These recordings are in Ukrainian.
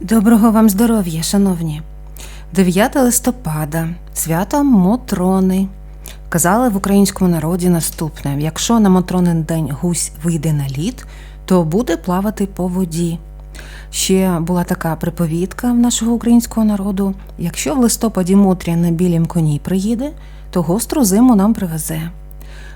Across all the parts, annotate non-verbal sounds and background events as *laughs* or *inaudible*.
Доброго вам здоров'я, шановні. 9 листопада, свято Мотрони. Казали в українському народі наступне: якщо на Мотронин день гусь вийде на лід, то буде плавати по воді. Ще була така приповідка в нашого українського народу: якщо в листопаді Мотря на білім коні приїде, то гостру зиму нам привезе.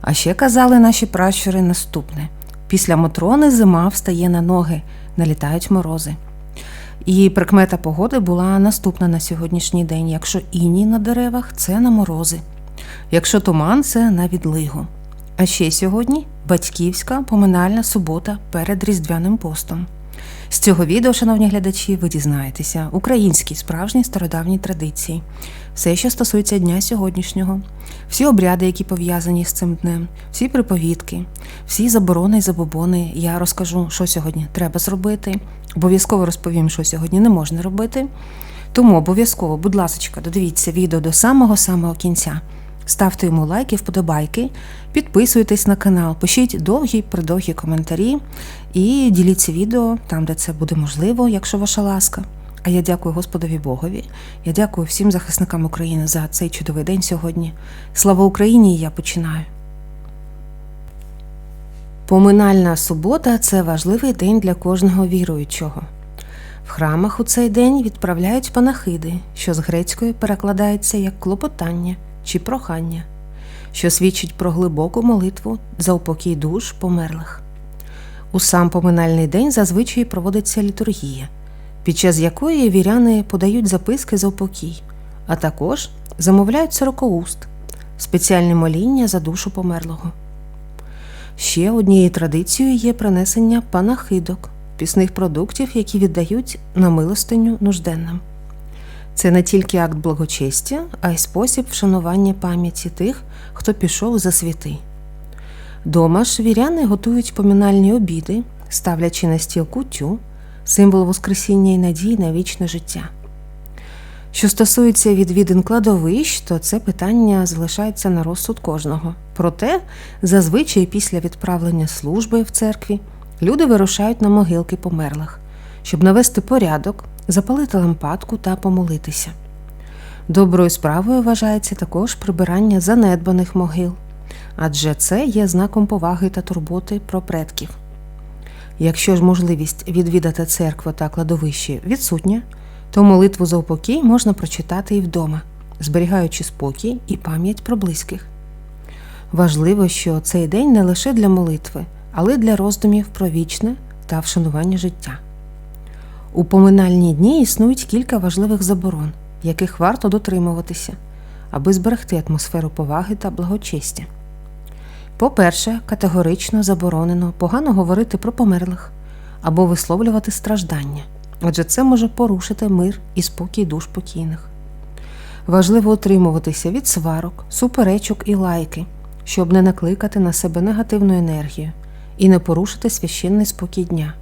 А ще казали наші пращури наступне: після Мотрони зима встає на ноги, налітають морози. І прикмета погоди була наступна на сьогоднішній день. Якщо іні на деревах, це на морози. Якщо туман, це на відлигу. А ще сьогодні батьківська поминальна субота перед Різдвяним постом. З цього відео, шановні глядачі, ви дізнаєтеся українські справжні стародавні традиції, все, що стосується дня сьогоднішнього, всі обряди, які пов'язані з цим днем, всі приповідки, всі заборони і забобони. Я розкажу, що сьогодні треба зробити. Обов'язково розповім, що сьогодні не можна робити. Тому обов'язково, будь ласка, додивіться відео до самого-самого кінця. Ставте йому лайки, вподобайки, підписуйтесь на канал, пишіть довгі придовгі коментарі і діліться відео там, де це буде можливо, якщо ваша ласка. А я дякую Господові Богові. Я дякую всім захисникам України за цей чудовий день сьогодні. Слава Україні! Я починаю. Поминальна субота це важливий день для кожного віруючого. В храмах у цей день відправляють панахиди, що з грецької перекладається як клопотання чи прохання, що свідчить про глибоку молитву за упокій душ померлих. У сам поминальний день зазвичай проводиться літургія, під час якої віряни подають записки за упокій, а також замовляють сорокоуст, спеціальне моління за душу померлого. Ще однією традицією є принесення панахидок, пісних продуктів, які віддають на милостиню нужденним. Це не тільки акт благочестя, а й спосіб вшанування пам'яті тих, хто пішов за світи. Дома ж віряни готують помінальні обіди, ставлячи на стіл кутю, символ Воскресіння і надії на вічне життя. Що стосується відвідин кладовищ, то це питання залишається на розсуд кожного. Проте, зазвичай після відправлення служби в церкві люди вирушають на могилки померлих, щоб навести порядок, запалити лампадку та помолитися. Доброю справою вважається також прибирання занедбаних могил, адже це є знаком поваги та турботи про предків. Якщо ж можливість відвідати церкву та кладовище відсутня, то молитву за упокій можна прочитати і вдома, зберігаючи спокій і пам'ять про близьких. Важливо, що цей день не лише для молитви, але й для роздумів про вічне та вшанування життя. У поминальні дні існують кілька важливих заборон, яких варто дотримуватися, аби зберегти атмосферу поваги та благочестя. По-перше, категорично заборонено погано говорити про померлих або висловлювати страждання, адже це може порушити мир і спокій душ покійних. Важливо утримуватися від сварок, суперечок і лайки, щоб не накликати на себе негативну енергію і не порушити священний спокій дня.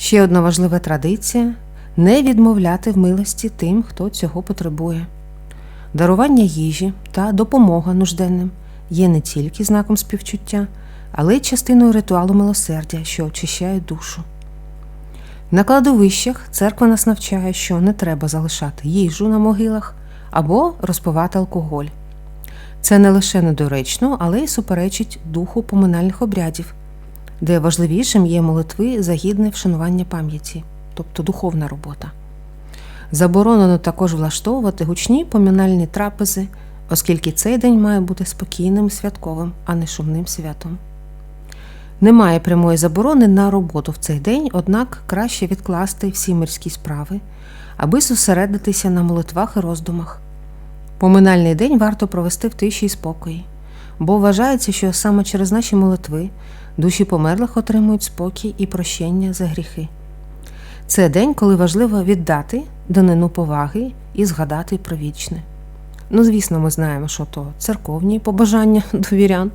Ще одна важлива традиція не відмовляти в милості тим, хто цього потребує. Дарування їжі та допомога нужденним є не тільки знаком співчуття, але й частиною ритуалу милосердя, що очищає душу. На кладовищах церква нас навчає, що не треба залишати їжу на могилах або розпивати алкоголь. Це не лише недоречно, але й суперечить духу поминальних обрядів, де важливішим є молитви за гідне вшанування пам'яті, тобто духовна робота. Заборонено також влаштовувати гучні поминальні трапези, оскільки цей день має бути спокійним святковим, а не шумним святом. Немає прямої заборони на роботу в цей день, однак краще відкласти всі мирські справи, аби зосередитися на молитвах і роздумах. Поминальний день варто провести в тиші і спокої, бо вважається, що саме через наші молитви душі померлих отримують спокій і прощення за гріхи. Це день, коли важливо віддати данину поваги і згадати про вічне. Ну, звісно, ми знаємо, що то церковні побажання *laughs* до вірян,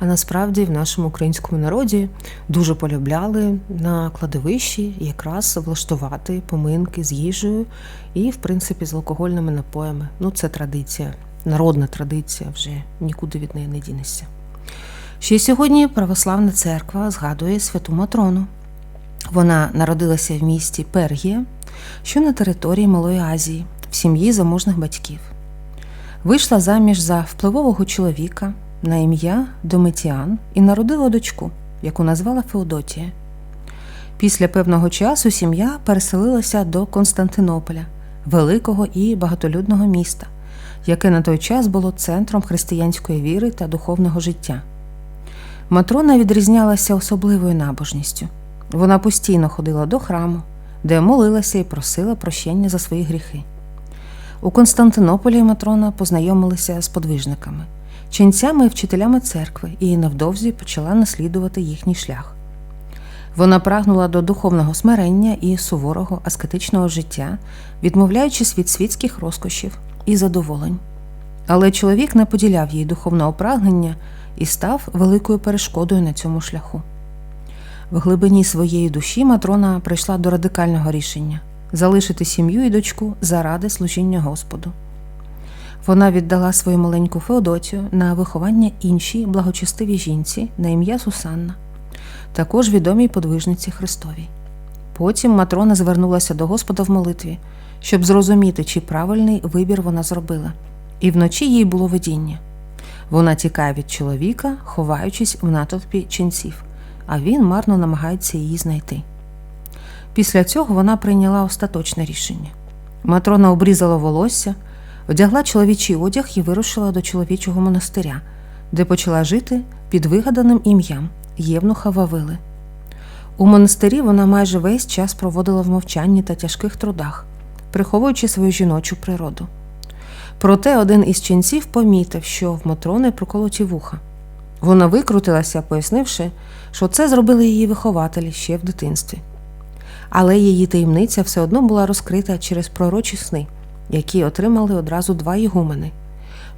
а насправді в нашому українському народі дуже полюбляли на кладовищі якраз влаштувати поминки з їжею і, в принципі, з алкогольними напоями. Ну, це традиція, народна традиція, вже нікуди від неї не дінешся. Ще сьогодні православна церква згадує святу Матрону. Вона народилася в місті Пергія що на території Малої Азії, в сім'ї заможних батьків. Вийшла заміж за впливового чоловіка на ім'я Домитіан і народила дочку, яку назвала Феодотія. Після певного часу сім'я переселилася до Константинополя, великого і багатолюдного міста, яке на той час було центром християнської віри та духовного життя. Матрона відрізнялася особливою набожністю. Вона постійно ходила до храму, де молилася і просила прощення за свої гріхи. У Константинополі Матрона познайомилася з подвижниками, ченцями і вчителями церкви і невдовзі почала наслідувати їхній шлях. Вона прагнула до духовного смирення і суворого аскетичного життя, відмовляючись від світських розкошів і задоволень. Але чоловік не поділяв її духовного прагнення і став великою перешкодою на цьому шляху. В глибині своєї душі Матрона прийшла до радикального рішення залишити сім'ю і дочку заради служіння Господу. Вона віддала свою маленьку Феодотію на виховання іншій благочестивій жінці на ім'я Сусанна, також відомій подвижниці Христовій. Потім Матрона звернулася до Господа в молитві, щоб зрозуміти, чи правильний вибір вона зробила, і вночі їй було видіння. Вона тікає від чоловіка, ховаючись в натовпі ченців, а він марно намагається її знайти. Після цього вона прийняла остаточне рішення. Матрона обрізала волосся, одягла чоловічий одяг і вирушила до чоловічого монастиря, де почала жити під вигаданим ім'ям Євнуха Вавили. У монастирі вона майже весь час проводила в мовчанні та тяжких трудах, приховуючи свою жіночу природу. Проте один із ченців помітив, що в Матрони проколоті вуха. Вона викрутилася, пояснивши, що це зробили її вихователі ще в дитинстві. Але її таємниця все одно була розкрита через пророчі сни, які отримали одразу два ігумени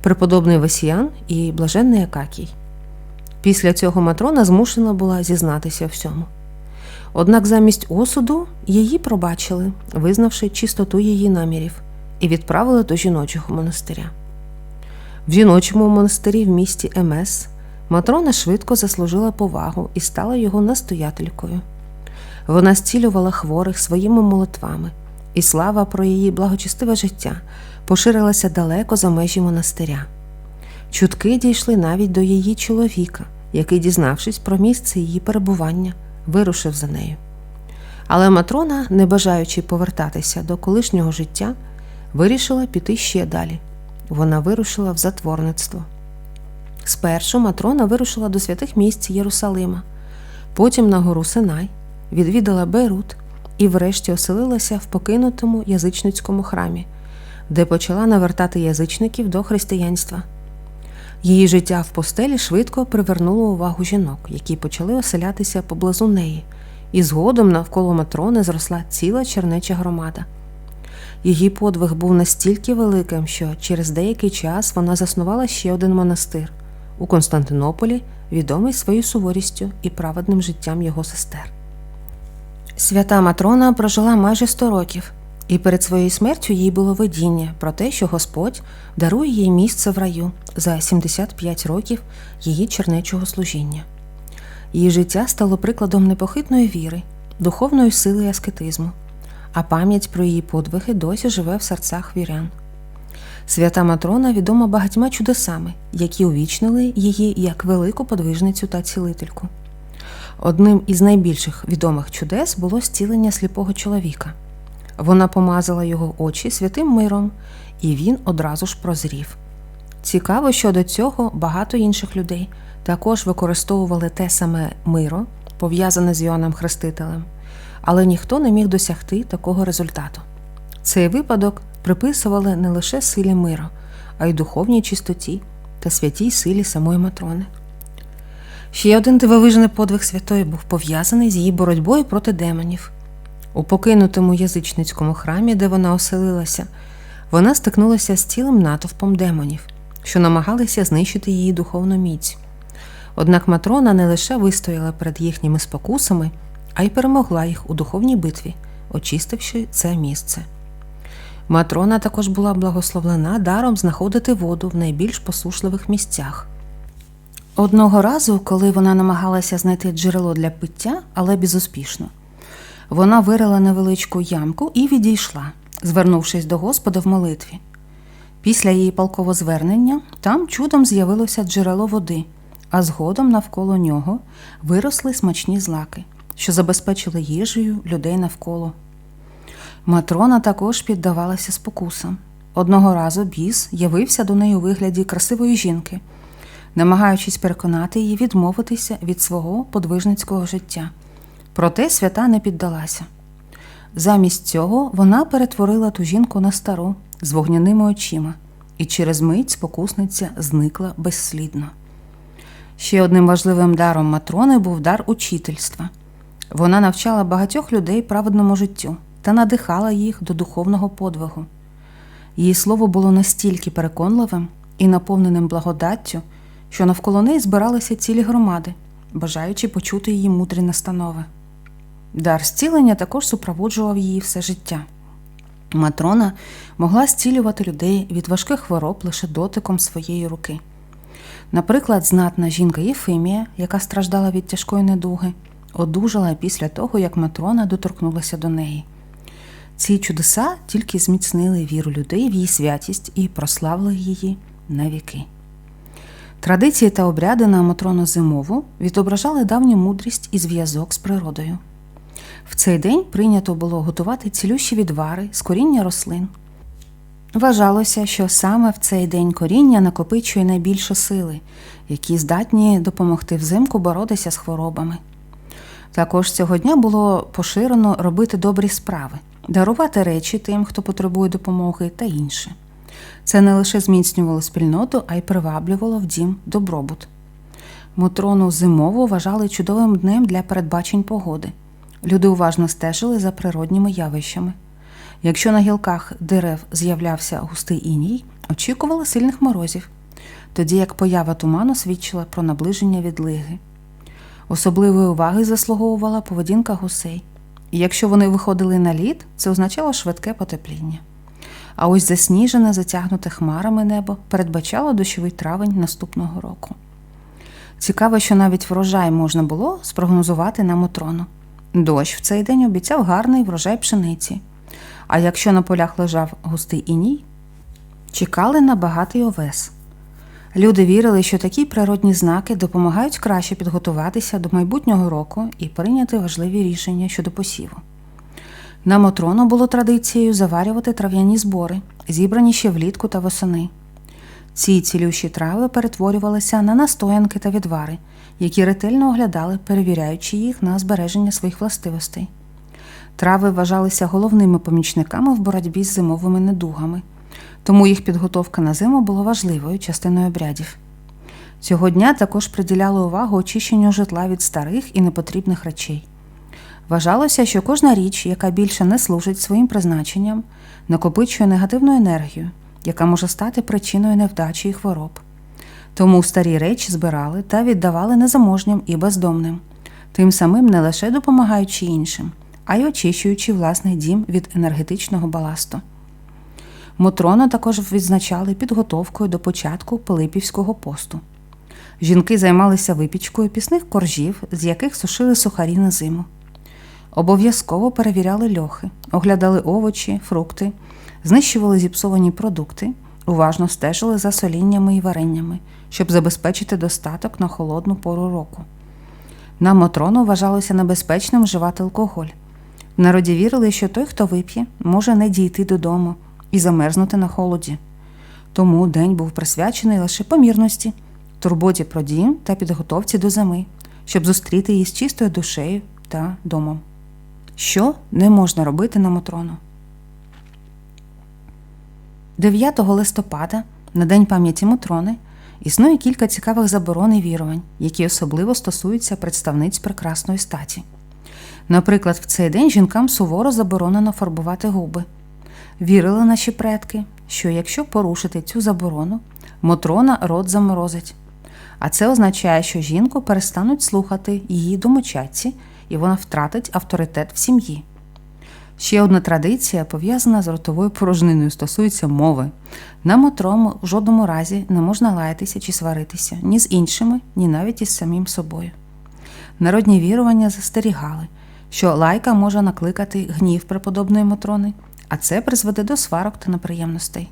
преподобний Васіян і блаженний Акакій. Після цього Матрона змушена була зізнатися всьому. Однак замість осуду її пробачили, визнавши чистоту її намірів, і відправили до жіночого монастиря. В жіночому монастирі в місті Емес Матрона швидко заслужила повагу і стала його настоятелькою. Вона зцілювала хворих своїми молитвами, і слава про її благочестиве життя поширилася далеко за межі монастиря. Чутки дійшли навіть до її чоловіка, який, дізнавшись про місце її перебування, вирушив за нею. Але Матрона, не бажаючи повертатися до колишнього життя, вирішила піти ще далі. Вона вирушила в затворництво. Спершу Матрона вирушила до святих місць Єрусалима, потім на гору Синай, відвідала Бейрут і врешті оселилася в покинутому язичницькому храмі, де почала навертати язичників до християнства. Її життя в постелі швидко привернуло увагу жінок, які почали оселятися поблизу неї, і згодом навколо Матрони зросла ціла чернеча громада. Її подвиг був настільки великим, що через деякий час вона заснувала ще один монастир у Константинополі, відомий своєю суворістю і праведним життям його сестер. Свята Матрона прожила майже 100 років, і перед своєю смертю їй було видіння про те, що Господь дарує їй місце в раю за 75 років її чернечого служіння. Її життя стало прикладом непохитної віри, духовної сили і аскетизму, а пам'ять про її подвиги досі живе в серцях вірян. Свята Матрона відома багатьма чудесами, які увічнили її як велику подвижницю та цілительку. Одним із найбільших відомих чудес було зцілення сліпого чоловіка. Вона помазала його очі святим миром, і він одразу ж прозрів. Цікаво, що до цього багато інших людей також використовували те саме миро, пов'язане з Йоанном Хрестителем, але ніхто не міг досягти такого результату. Цей випадок приписували не лише силі миру, а й духовній чистоті та святій силі самої Матрони. Ще один дивовижний подвиг святої був пов'язаний з її боротьбою проти демонів. У покинутому язичницькому храмі, де вона оселилася, вона стикнулася з цілим натовпом демонів, що намагалися знищити її духовну міць. Однак Матрона не лише вистояла перед їхніми спокусами, а й перемогла їх у духовній битві, очистивши це місце. Матрона також була благословлена даром знаходити воду в найбільш посушливих місцях. Одного разу, коли вона намагалася знайти джерело для пиття, але безуспішно, Вона вирила невеличку ямку і відійшла, звернувшись до Господа в молитві. Після її палкового звернення там чудом з'явилося джерело води, а згодом навколо нього виросли смачні злаки, що забезпечили їжею людей навколо. Матрона також піддавалася спокусам. Одного разу біс явився до неї у вигляді красивої жінки, намагаючись переконати її відмовитися від свого подвижницького життя. Проте свята не піддалася. Замість цього вона перетворила ту жінку на стару з вогняними очима, і через мить спокусниця зникла безслідно. Ще одним важливим даром Матрони був дар учительства. Вона навчала багатьох людей праведному життю та надихала їх до духовного подвигу. Її слово було настільки переконливим і наповненим благодаттю, що навколо неї збиралися цілі громади, бажаючи почути її мудрі настанови. Дар зцілення також супроводжував її все життя. Матрона могла зцілювати людей від важких хвороб лише дотиком своєї руки. Наприклад, знатна жінка Єфимія, яка страждала від тяжкої недуги, одужала після того, як Матрона доторкнулася до неї. Ці чудеса тільки зміцнили віру людей в її святість і прославили її на віки. Традиції та обряди на Матрону зимову відображали давню мудрість і зв'язок з природою. В цей день прийнято було готувати цілющі відвари з коріння рослин. Вважалося, що саме в цей день коріння накопичує найбільше сили, які здатні допомогти взимку боротися з хворобами. Також цього дня було поширено робити добрі справи, дарувати речі тим, хто потребує допомоги, та інше. Це не лише зміцнювало спільноту, а й приваблювало в дім добробут. Мотрону зимову вважали чудовим днем для передбачень погоди. Люди уважно стежили за природніми явищами. Якщо на гілках дерев з'являвся густий іній, очікували сильних морозів, тоді як поява туману свідчила про наближення відлиги. Особливої уваги заслуговувала поведінка гусей. І якщо вони виходили на лід, це означало швидке потепління. А ось засніжене, затягнуте хмарами небо передбачало дощовий травень наступного року. Цікаво, що навіть врожай можна було спрогнозувати на Мотрону. Дощ в цей день обіцяв гарний врожай пшениці. А якщо на полях лежав густий іній, чекали на багатий овес. Люди вірили, що такі природні знаки допомагають краще підготуватися до майбутнього року і прийняти важливі рішення щодо посіву. На Мотрону було традицією заварювати трав'яні збори, зібрані ще влітку та восени. Ці цілющі трави перетворювалися на настоянки та відвари, які ретельно оглядали, перевіряючи їх на збереження своїх властивостей. Трави вважалися головними помічниками в боротьбі з зимовими недугами, тому їх підготовка на зиму була важливою частиною обрядів. Цього дня також приділяли увагу очищенню житла від старих і непотрібних речей. Вважалося, що кожна річ, яка більше не служить своїм призначенням, накопичує негативну енергію, яка може стати причиною невдачі і хвороб. Тому старі речі збирали та віддавали незаможнім і бездомним, тим самим не лише допомагаючи іншим, а й очищуючи власний дім від енергетичного баласту. Мотрону також відзначали підготовкою до початку Пилипівського посту. Жінки займалися випічкою пісних коржів, з яких сушили сухарі на зиму. Обов'язково перевіряли льохи, оглядали овочі, фрукти, знищували зіпсовані продукти, уважно стежили за соліннями і вареннями, щоб забезпечити достаток на холодну пору року. На Мотрону вважалося небезпечним вживати алкоголь. В народі вірили, що той, хто вип'є, може не дійти додому і замерзнути на холоді. Тому день був присвячений лише помірності, турботі про дім та підготовці до зими, щоб зустріти її з чистою душею та домом. Що не можна робити на Мотрону? 9 листопада, на День пам'яті Мотрони, існує кілька цікавих заборон і вірувань, які особливо стосуються представниць прекрасної статі. Наприклад, в цей день жінкам суворо заборонено фарбувати губи. Вірили наші предки, що якщо порушити цю заборону, Мотрона рот заморозить. А це означає, що жінку перестануть слухати її домочадці, і вона втратить авторитет в сім'ї. Ще одна традиція, пов'язана з ротовою порожниною, стосується мови. На Мотрому в жодному разі не можна лаятися чи сваритися ні з іншими, ні навіть із самим собою. Народні вірування застерігали, що лайка може накликати гнів преподобної Мотрони, а це призведе до сварок та неприємностей.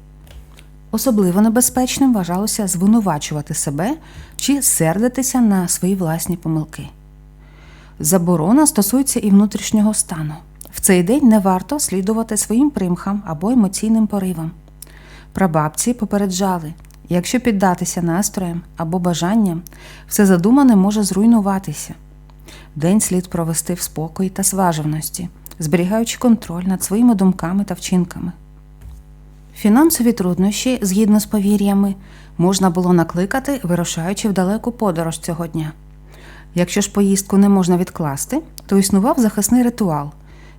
Особливо небезпечним вважалося звинувачувати себе чи сердитися на свої власні помилки. Заборона стосується і внутрішнього стану. В цей день не варто слідувати своїм примхам або емоційним поривам. Прабабці попереджали, якщо піддатися настроям або бажанням, все задумане може зруйнуватися. День слід провести в спокої та зваженості, зберігаючи контроль над своїми думками та вчинками. Фінансові труднощі, згідно з повір'ями, можна було накликати, вирушаючи в далеку подорож цього дня. Якщо ж поїздку не можна відкласти, то існував захисний ритуал.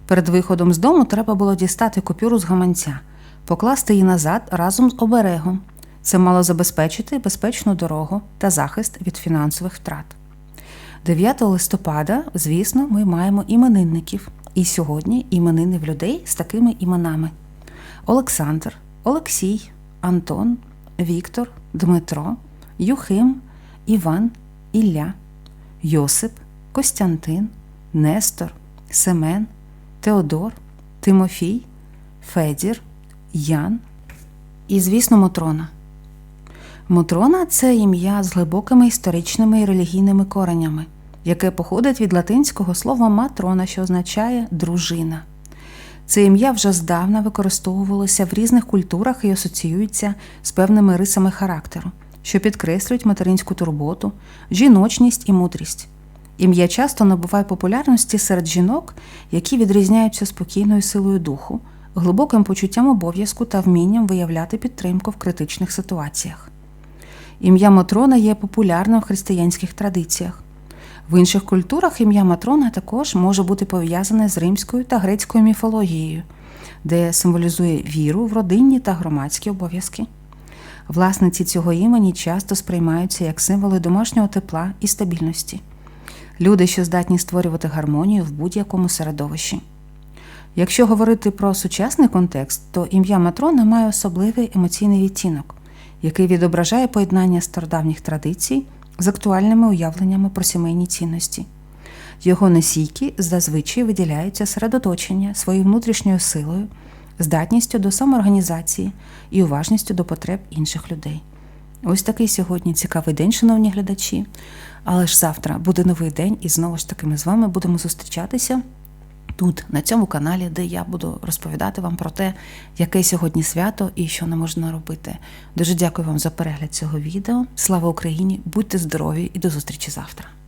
Перед виходом з дому треба було дістати купюру з гаманця, покласти її назад разом з оберегом. Це мало забезпечити безпечну дорогу та захист від фінансових втрат. 9 листопада, звісно, ми маємо іменинників. І сьогодні іменини в людей з такими іменами: Олександр, Олексій, Антон, Віктор, Дмитро, Юхим, Іван, Ілля, Йосип, Костянтин, Нестор, Семен, Теодор, Тимофій, Федір, Ян. І, звісно, Мотрона. Мотрона це ім'я з глибокими історичними і релігійними коренями, яке походить від латинського слова матрона, що означає дружина. Це ім'я вже здавна використовувалося в різних культурах і асоціюється з певними рисами характеру, що підкреслюють материнську турботу, жіночність і мудрість. Ім'я часто набуває популярності серед жінок, які відрізняються спокійною силою духу, глибоким почуттям обов'язку та вмінням виявляти підтримку в критичних ситуаціях. Ім'я Матрона є популярним в християнських традиціях. В інших культурах ім'я Матрона також може бути пов'язане з римською та грецькою міфологією, де символізує віру в родинні та громадські обов'язки. Власниці цього імені часто сприймаються як символи домашнього тепла і стабільності. Люди, що здатні створювати гармонію в будь-якому середовищі. Якщо говорити про сучасний контекст, то ім'я Матрона має особливий емоційний відтінок, який відображає поєднання стародавніх традицій з актуальними уявленнями про сімейні цінності. Його носійки зазвичай виділяються серед оточення своєю внутрішньою силою, здатністю до самоорганізації і уважністю до потреб інших людей. Ось такий сьогодні цікавий день, шановні глядачі. Але ж завтра буде новий день, і знову ж таки ми з вами будемо зустрічатися тут, на цьому каналі, де я буду розповідати вам про те, яке сьогодні свято і що не можна робити. Дуже дякую вам за перегляд цього відео. Слава Україні! Будьте здорові і до зустрічі завтра!